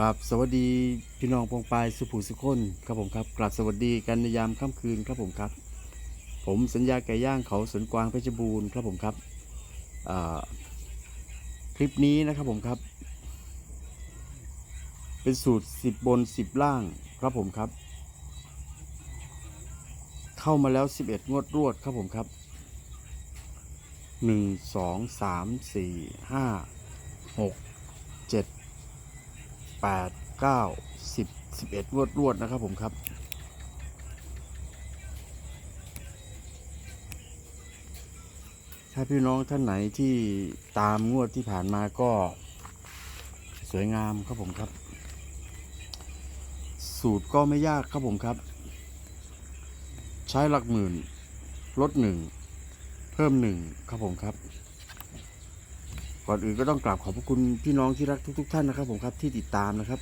กราบสวัสดีพี่น้องปองปายสุภูสุคนครับผมครับกราบสวัสดีกันในยามค่ำคืนครับผมครับ ผมสัญญาไก่ย่างเขาสวนกวางเพชรบูรณ์ครับผมครับคลิปนี้นะครับผมครับ เป็นสูตร 10 บน 10 ล่างครับผมครับ เข้ามาแล้ว 11 งวดรวดครับผมครับ 1 2 3 4 5 6 7 แปดเก้าสิบสิบเอ็ดรวดรวดนะครับผมครับ ถ้าพี่น้องท่านไหนที่ตามงวดที่ผ่านมาก็สวยงามครับผมครับ สูตรก็ไม่ยากครับผมครับ ใช้หลักหมื่น ลดหนึ่ง เพิ่มหนึ่งครับผมครับ ก่อนอื่นก็ต้องกราบขอบพระคุณพี่น้องที่รักทุก ๆ ท่านนะครับ ผมครับที่ติดตามนะครับ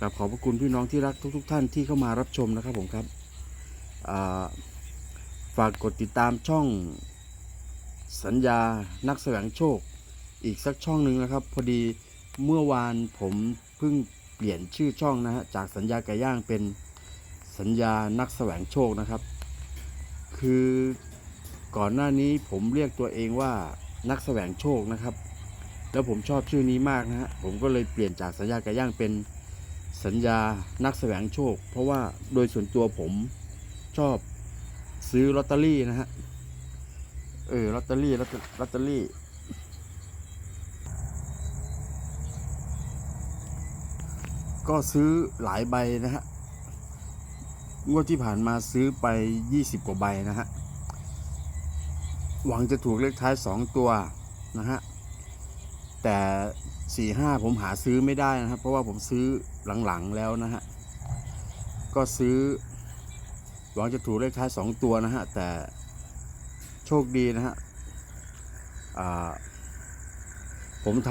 กราบขอบพระคุณพี่น้องที่รักทุก ๆ ท่านที่เข้ามารับชมนะครับผมครับฝากกดติดตามช่องสัญญานักแสวงโชค อีกสักช่องหนึ่งนะครับ พอดีเมื่อวานผมเพิ่งเปลี่ยนชื่อช่องนะฮะจากสัญญาไก่ย่างเป็นสัญญานักแสวงโชคนะครับ คือก่อนหน้านี้ผมเรียกตัวเองว่านักแสวงโชคนะครับ แล้วผมชอบชื่อนี้มากนะฮะผมก็เลยเปลี่ยนจากสัญญาไก่ย่างเป็นสัญญานักแสวงโชค เพราะว่าโดยส่วนตัวผมชอบซื้อลอตเตอรี่นะฮะเออลอตเตอรี่ลอตเตอลอตเตอรี่ก็ซื้อหลายใบนะฮะ งวดที่ผ่านมาซื้อไป 20 กว่าใบนะฮะ หวังจะถูกเลขท้าย 2 ตัวนะฮะ แต่สี่ห้าผมหาซื้อไม่ได้นะครับ เพราะว่าผมซื้อหลังๆแล้วนะฮะ ก็ซื้อหวังจะถูกเลขท้ายสองตัวนะฮะ แต่โชคดีนะฮะผมท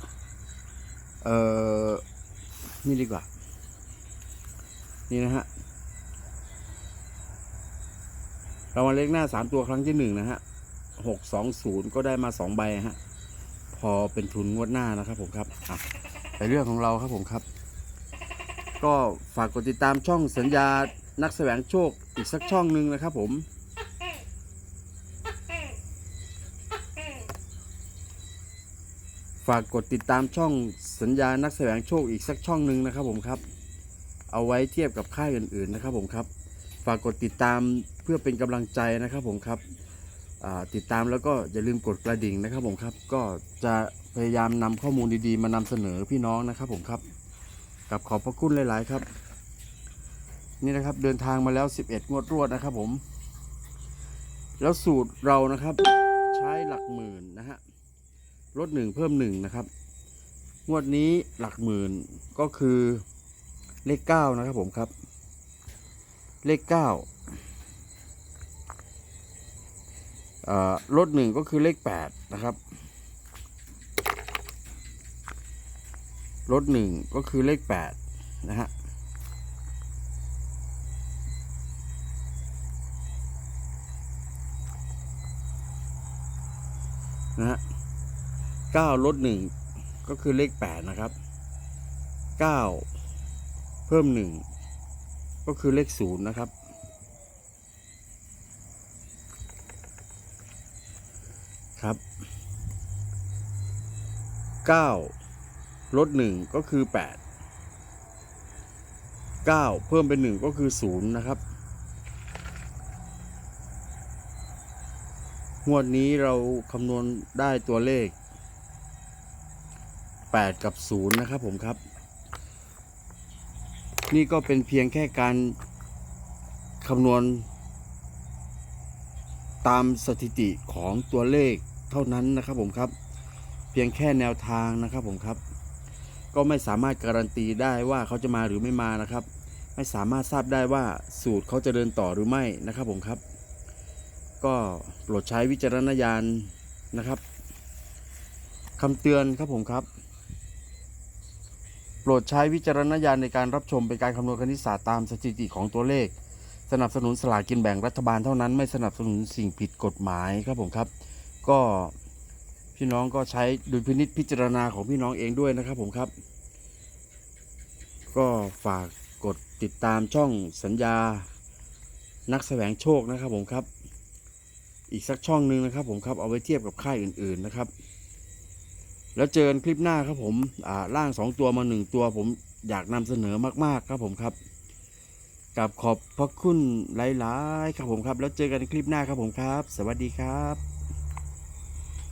ำเอ่อ นี่ดีกว่า นี่นะฮะรางวัลเลขหน้าสามตัวครั้งที่หนึ่งนะฮะหกสองศูนย์ก็ได้มาสองใบฮะ อเป็นทุนงวดหน้านะครับผมครับไปเรื่องของเราครับผมครับ ก็ฝากกดติดตามช่องสัญญานักแสวงโชคอีกสักช่องหนึ่งนะครับผมฝากกดติดตามช่องสัญญานักแสวงโชคอีกสักช่องหนึ่งนะครับผมครับ เอาไว้เทียบกับค่ายอื่นๆนะครับผมครับ ฝากกดติดตามเพื่อเป็นกำลังใจนะครับผมครับ ติดตามแล้วก็อย่าลืมกดกระดิ่งนะครับผมครับ ก็จะพยายามนำข้อมูลดีๆ มานำเสนอพี่น้องนะครับผมครับกับขอบพระคุณหลาย ๆ ครับ นี่นะครับเดินทางมาแล้ว 11 งวดรวดนะครับผม แล้วสูตรเรานะครับใช้หลักหมื่นนะฮะลดหนึ่งเพิ่มหนึ่งนะครับ งวดนี้หลักหมื่นก็คือเลข 9 นะครับผมครับ เลข 9 อ่า ลดหนึ่งก็คือเลขแปดนะครับลดหนึ่งก็คือเลขแปดนะฮะนะฮะเก้าลดหนึ่งก็คือเลขแปดนะครับเก้าเพิ่มหนึ่งก็คือเลขศูนย์นะครับ ครับเก้าลดหนึ่งก็คือแปดเก้าเพิ่มเป็นหนึ่งก็คือศูนย์นะครับ งวดนี้เราคำนวณได้ตัวเลข 8 กับ 0 นะครับผมครับ นี่ก็เป็นเพียงแค่การคำนวณตามสถิติของตัวเลข เท่านั้นนะครับผมครับ เพียงแค่แนวทางนะครับผมครับ ก็ไม่สามารถการันตีได้ว่าเขาจะมาหรือไม่มานะครับ ไม่สามารถทราบได้ว่าสูตรเขาจะเดินต่อหรือไม่นะครับผมครับ ก็โปรดใช้วิจารณญาณนะครับคำเตือนครับผมครับ โปรดใช้วิจารณญาณในการรับชมเป็นการคำนวณคณิตศาสตร์ตามสถิติของตัวเลข สนับสนุนสลากกินแบ่งรัฐบาลเท่านั้นไม่สนับสนุนสิ่งผิดกฎหมายครับผมครับ ก็พี่น้องก็ใช้ดุลพินิษพิจารณาของพี่น้องเองด้วยนะครับผมครับ ก็ฝากกดติดตามช่องสัญญา นักแสวงโชคนะครับผมครับ อีกสักช่องหนึ่งนะครับผมครับเอาไว้เทียบกับค่ายอื่นๆนะครับ แล้วเจอกันคลิปหน้าครับผมอ่าล่างสองตัวมาหนึ่งตัวผมอยากนำเสนอมากๆครับผมครับกับขอบพระคุณหลาย ๆ ครับผมครับ แล้วเจอกันคลิปหน้าครับผมครับ สวัสดีครับ